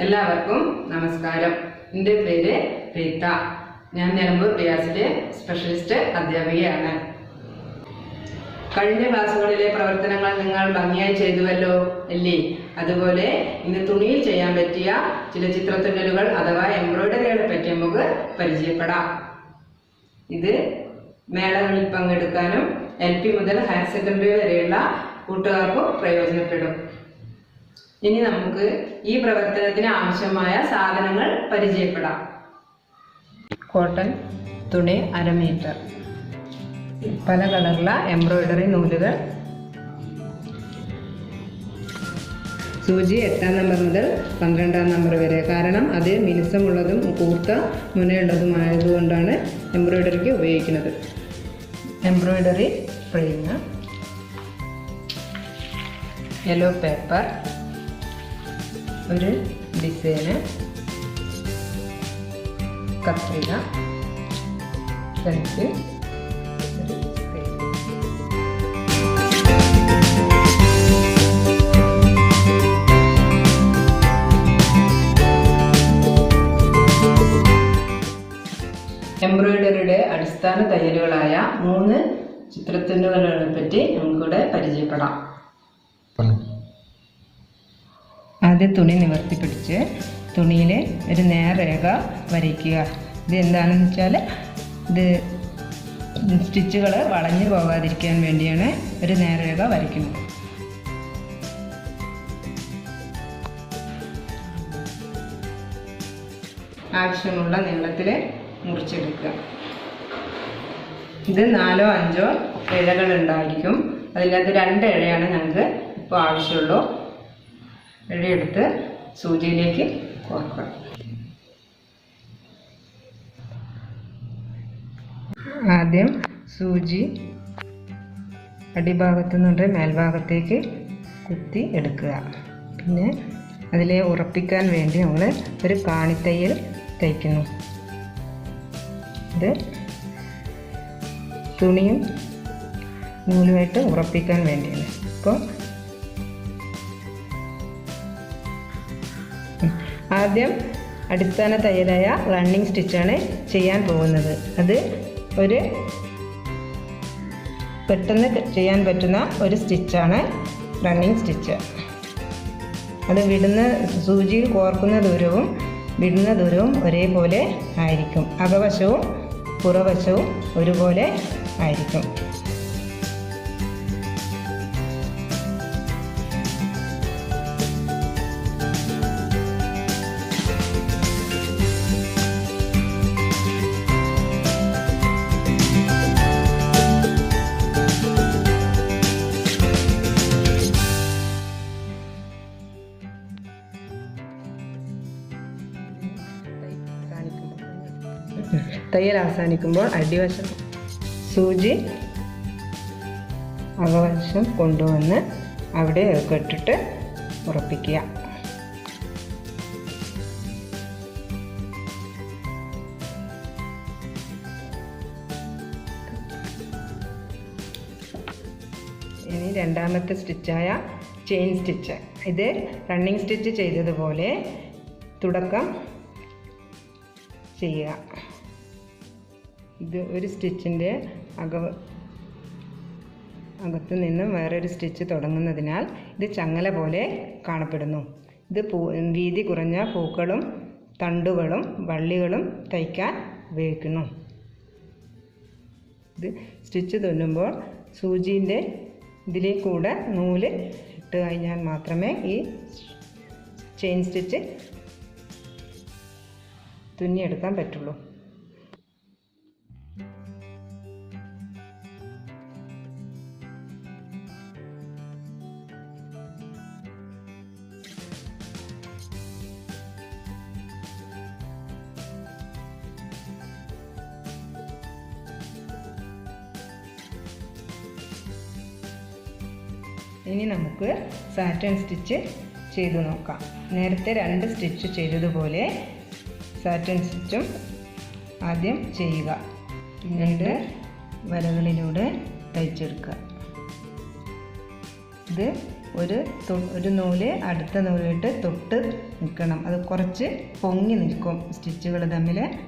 എല്ലാവർക്കും നമസ്കാരം. എന്റെ പേര് പ്രീത. ഞാൻ നിലമ്പൂർ റിയാസിലെ സ്പെഷ്യലിസ്റ്റ് അധ്യാപികയാണ്. കഴിഞ്ഞ ക്ലാസ്സുകളിലെ പ്രവർത്തനങ്ങൾ നിങ്ങൾ ഭംഗിയായി ചെയ്തുവല്ലോ അല്ലേ? അതുപോലെ ഇന്ന് തുണിയിൽ ചെയ്യാൻ പറ്റിയ ചില ചിത്രത്തുന്നലുകൾ അഥവാ എംബ്രോയിഡറികളെ പറ്റി നമുക്ക് പരിചയപ്പെടാം. ഇത് മേളകളിൽ പങ്കെടുക്കാനും എൽ പി മുതൽ ഹയർ സെക്കൻഡറി വരെയുള്ള കൂട്ടുകാർക്കും പ്രയോജനപ്പെടും. ഇനി നമുക്ക് ഈ പ്രവർത്തനത്തിന് ആവശ്യമായ സാധനങ്ങൾ പരിചയപ്പെടാം. കോട്ടൺ തുണി അര മീറ്റർ. പല കളറുള്ള എംബ്രോയിഡറി നൂലുകൾ. സൂചി എട്ടാം നമ്പർ മുതൽ പന്ത്രണ്ടാം നമ്പർ വരെ. കാരണം അത് മിനുസമുള്ളതും കൂർത്ത മുനയുള്ളതുമായതുകൊണ്ടാണ് എംബ്രോയിഡറിക്ക് ഉപയോഗിക്കുന്നത്. എംബ്രോയിഡറി ഫ്രെയിം യെല്ലോ പേപ്പർ ഒരു ഡിസൈന് കത്രിക പെൻസിൽ. എംബ്രോയിഡറിയുടെ അടിസ്ഥാന തയ്യലുകളായ മൂന്ന് ചിത്രത്തുന്നുകളെ പറ്റി നമുക്കിവിടെ പരിചയപ്പെടാം ആദ്യം തുണി നിവർത്തി പിടിച്ച് തുണിയിൽ ഒരു നേർരേഖ വരയ്ക്കുക. ഇത് എന്താണെന്ന് വെച്ചാൽ ഇത് സ്റ്റിച്ചുകൾ വളഞ്ഞു പോകാതിരിക്കാൻ വേണ്ടിയാണ് ഒരു നേർരേഖ വരയ്ക്കുന്നത്. ആവശ്യമുള്ള നീളത്തിൽ മുറിച്ചെടുക്കുക. ഇത് നാലോ അഞ്ചോ ഇഴകൾ ഉണ്ടായിരിക്കും അതിനകത്ത് രണ്ട് ഇഴയാണ് ഞങ്ങൾക്ക് ഇപ്പോൾ ആവശ്യമുള്ളൂ. ഇഴയെടുത്ത് സൂചിയിലേക്ക് കോർക്കുക ആദ്യം സൂചി അടിഭാഗത്തു നിന്നുണ്ട് മേൽഭാഗത്തേക്ക് കുത്തി എടുക്കുക. പിന്നെ അതിലെ ഉറപ്പിക്കാൻ വേണ്ടി നമ്മൾ ഒരു കാണിത്തയ്യൽ തയ്ക്കുന്നു. ഇത് തുണിയും നൂലുമായിട്ട് ഉറപ്പിക്കാൻ വേണ്ടിയാണ്. അപ്പോൾ ആദ്യം അടിസ്ഥാന തയ്യലായ റണ്ണിങ് സ്റ്റിച്ചാണ് ചെയ്യാൻ പോകുന്നത്. അത് ഒരു പെട്ടെന്ന് ചെയ്യാൻ പറ്റുന്ന ഒരു സ്റ്റിച്ചാണ് റണ്ണിങ് സ്റ്റിച്ച് അത് വിടുന്ന സൂചിയിൽ കോർക്കുന്ന ദൂരവും വിടുന്ന ദൂരവും ഒരേപോലെ ആയിരിക്കും. അകവശവും പുറവശവും ഒരുപോലെ ആയിരിക്കും. തയ്യൽ അവസാനിക്കുമ്പോൾ അടിവശം സൂചി അകവശം കൊണ്ടുവന്ന് അവിടെ കെട്ടിട്ട് ഉറപ്പിക്കുക. ഇനി രണ്ടാമത്തെ സ്റ്റിച്ചായ ചെയിൻ സ്റ്റിച്ച്. ഇത് റണ്ണിങ് സ്റ്റിച്ച് ചെയ്തതുപോലെ തുടക്കം ചെയ്യുക. ഇത് ഒരു സ്റ്റിച്ചിന്റെ അക അകത്തു നിന്നും വേറൊരു സ്റ്റിച്ച് തുടങ്ങുന്നതിനാൽ ഇത് ചങ്ങല പോലെ കാണപ്പെടുന്നു. ഇത് പൂ വീതി കുറഞ്ഞ പൂക്കളും തണ്ടുകളും വള്ളികളും തയ്ക്കാൻ ഉപയോഗിക്കുന്നു. ഇത് സ്റ്റിച്ച് തുന്നുമ്പോൾ സൂചീന്റെ ഇതിലേ കൂടെ നൂൽ ഇട്ട് കഴിഞ്ഞാൽ മാത്രമേ ഈ ചെയിൻ സ്റ്റിച്ച് തുന്നിയെടുക്കാൻ പറ്റുള്ളൂ. ഇനി നമുക്ക് സാറ്റൻ സ്റ്റിച്ച് ചെയ്ത് നോക്കാം. നേരത്തെ രണ്ട് സ്റ്റിച്ച് ചെയ്തതുപോലെ സാറ്റൻ സ്റ്റിച്ചും ആദ്യം ചെയ്യുക. രണ്ട് വരകളിലൂടെ തയ്ച്ചെടുക്കുക. ഇത് ഒരു ഒരു നൂൽ അടുത്ത നൂലിട്ട് തൊട്ട് നിൽക്കണം. അത് കുറച്ച് പൊങ്ങി നിൽക്കും. സ്റ്റിച്ചുകൾ തമ്മിൽ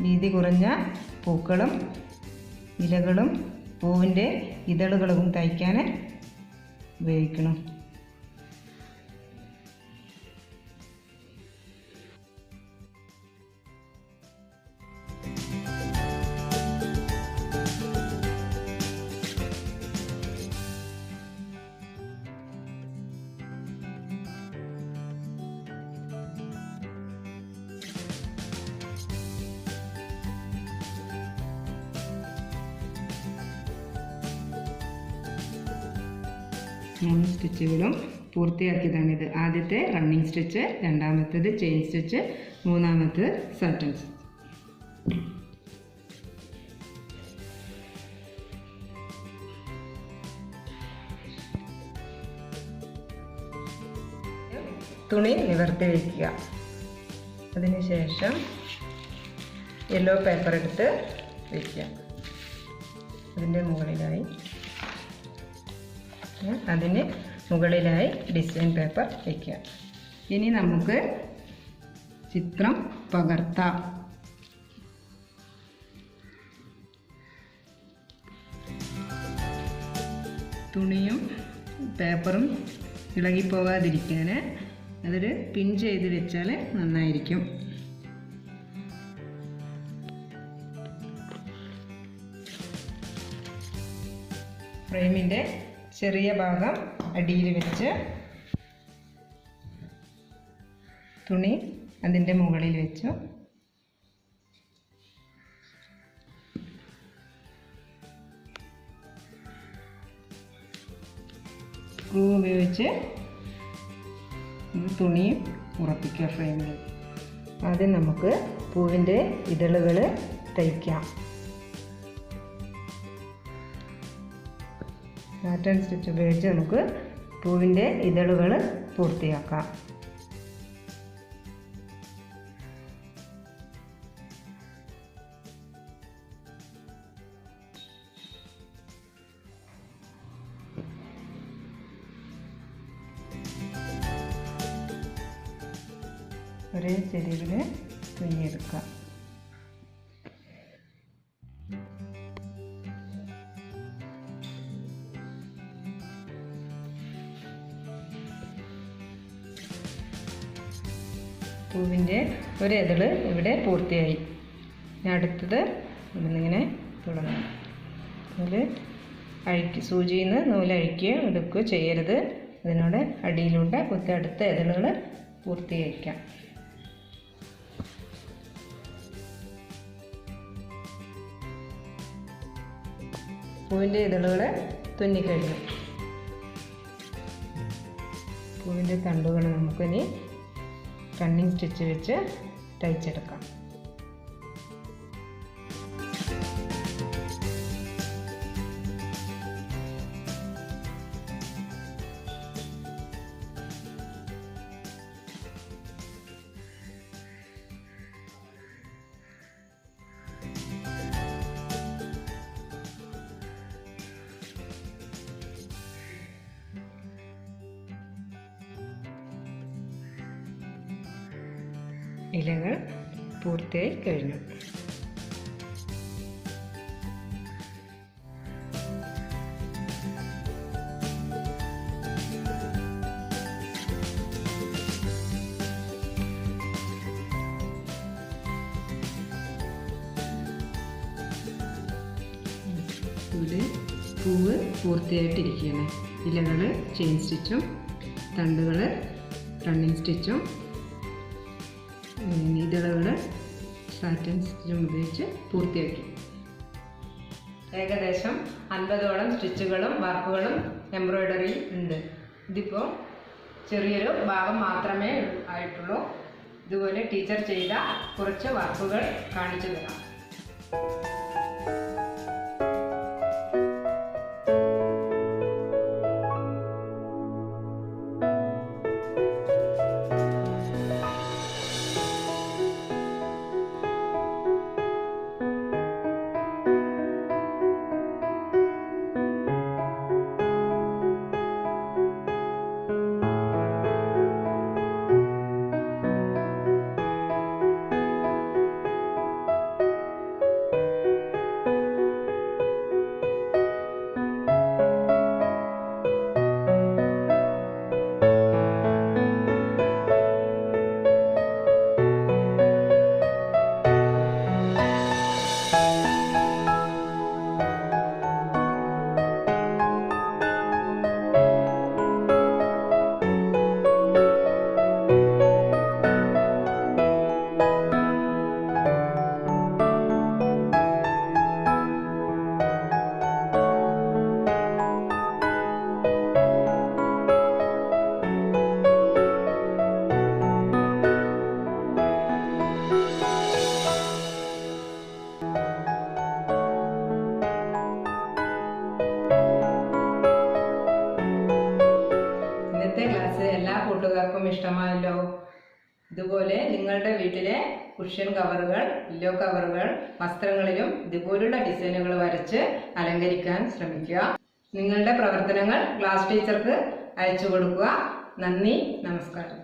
വീതി കുറഞ്ഞ പൂക്കളും ഇലകളും പൂവിന്റെ ഇതളുകളും തയ്ക്കാൻ ഉപയോഗിക്കണം. മൂന്ന് സ്റ്റിച്ചുകളും പൂർത്തിയാക്കിയതാണിത്. ആദ്യത്തെ റണ്ണിങ് സ്റ്റിച്ച് രണ്ടാമത്തേത് ചെയിൻ സ്റ്റിച്ച് മൂന്നാമത്തേത് സാറ്റൻ സ്റ്റിച്ച് തുണി നിവർത്തി വയ്ക്കുക അതിനുശേഷം യെല്ലോ പേപ്പർ എടുത്ത് വയ്ക്കുക അതിന്റെ മുകളിലായി അതിന് മുകളിലായി ഡിസൈൻ പേപ്പർ വയ്ക്കുക ഇനി നമുക്ക് ചിത്രം പകർത്താം. തുണിയും പേപ്പറും ഇളകിപ്പോകാതിരിക്കാൻ അതൊരു പിൻ ചെയ്ത് വെച്ചാൽ നന്നായിരിക്കും. ഫ്രെയിമിന്റെ ചെറിയ ഭാഗം അടിയിൽ വെച്ച് തുണി അതിന്റെ മുകളിൽ വെച്ചു. സ്ക്രൂ ഉപയോഗിച്ച് തുണിയും ഉറപ്പിക്കുക ഫ്രെയിമിൽ. ആദ്യം നമുക്ക് പൂവിന്റെ ഇതളുകൾ തയ്ക്കാം. പാറ്റേൺ സ്റ്റിച്ച് ഉപയോഗിച്ച് നമുക്ക് പൂവിന്റെ ഇതളുകൾ പൂർത്തിയാക്കാം. ഒരേ ചെരിവിൽ തുന്നിയെടുക്കാം. പൂവിന്റെ ഒരു ഇതൾ ഇവിടെ പൂർത്തിയായി. ഇനി അടുത്തത് നമ്മളിങ്ങനെ തുടങ്ങാം. അതിൽ അഴിക്ക് സൂചിയിൽ നിന്ന് നൂലഴിക്കുകയോ എടുക്കുക ചെയ്യരുത്. അതിനോട് അടിയിലൂടെ കുത്തി അടുത്ത ഇതളുകൾ പൂർത്തീകരിക്കാം. പൂവിന്റെ ഇതളുകൾ തുന്നിക്കഴിഞ്ഞു പൂവിന്റെ തണ്ടുകൾ നമുക്കിനി റണ്ണിങ് സ്റ്റിച്ച് വെച്ച് തയ്ച്ചെടുക്കാം. ഇലകൾ പൂർത്തിയായി കഴിഞ്ഞു. പൂവ് പൂർത്തിയായിട്ടിരിക്കുകയാണ്. ഇലകൾ ചെയിൻ സ്റ്റിച്ചും തണ്ടുകൾ റണ്ണിങ് സ്റ്റിച്ചും ഇതളുകൾ സാറ്റൻ സ്റ്റിച്ചും ഉപയോഗിച്ച് പൂർത്തിയാക്കി. ഏകദേശം അൻപതോളം സ്റ്റിച്ചുകളും വർക്കുകളും എംബ്രോയിഡറി ഉണ്ട്. ഇതിപ്പോൾ ചെറിയൊരു ഭാഗം മാത്രമേ ആയിട്ടുള്ളൂ. ഇതുപോലെ ടീച്ചർ ചെയ്ത കുറച്ച് വർക്കുകൾ കാണിച്ചു തരാം. ഇതുപോലെ നിങ്ങളുടെ വീട്ടിലെ കുഷ്യൻ കവറുകൾ പില്ലോ കവറുകൾ വസ്ത്രങ്ങളിലും ഇതുപോലുള്ള ഡിസൈനുകൾ വരച്ച് അലങ്കരിക്കാൻ ശ്രമിക്കുക. നിങ്ങളുടെ പ്രവർത്തനങ്ങൾ ക്ലാസ് ടീച്ചർക്ക് അയച്ചു കൊടുക്കുക. നന്ദി നമസ്കാരം.